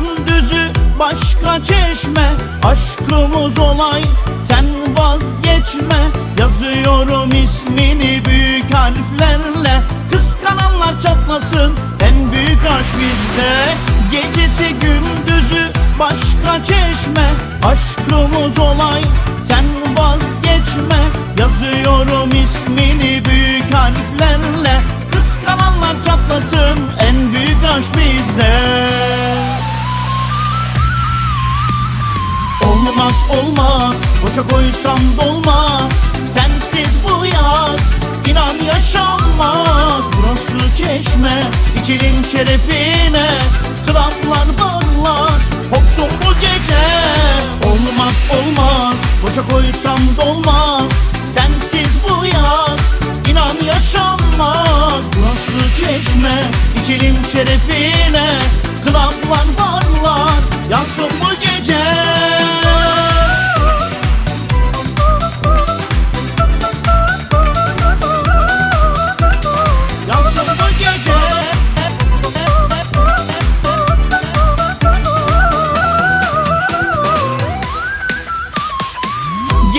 Gündüzü başka çeşme. Aşkımız olay sen vazgeçme. Yazıyorum ismini büyük harflerle. Kıskananlar çatlasın en büyük aşk bizde. Gecesi gündüzü başka çeşme. Aşkımız olay sen vazgeçme. Yazıyorum ismini büyük harflerle Olmaz olmaz. Boşa koysam dolmaz. Sensiz bu yaz inan yaşanmaz. Burası çeşme içelim şerefine. Klaplar barlar Kopsun bu gece. Olmaz olmaz. Boşa koysam dolmaz. Sensiz bu yaz inan yaşanmaz. Burası çeşme içelim şerefine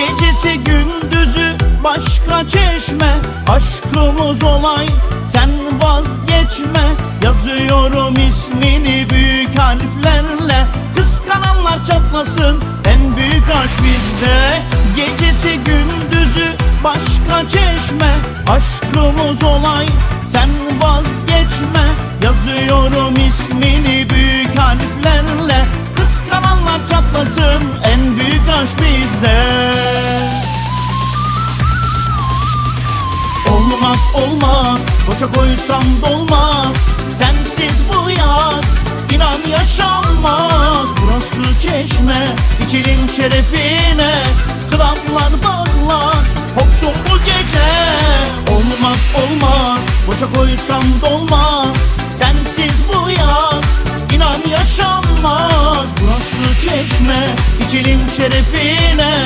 Gecesi gündüzü başka çeşme. Aşkımız olay sen vazgeçme. Yazıyorum ismini büyük harflerle. Kıskananlar çatlasın en büyük aşk bizde. Gecesi gündüzü başka çeşme. Aşkımız olay sen vazgeçme. Yazıyorum ismini büyük harflerle. Kıskananlar çatlasın en büyük aşk bizde Olmaz Boşa koysam dolmaz Sensiz bu yaz inan yaşanmaz. Burası çeşme içelim şerefine. Klaplar barlar Kopsun bu gece. Olmaz olmaz Boşa koysam dolmaz Sensiz bu yaz inan yaşanmaz. Burası çeşme içelim şerefine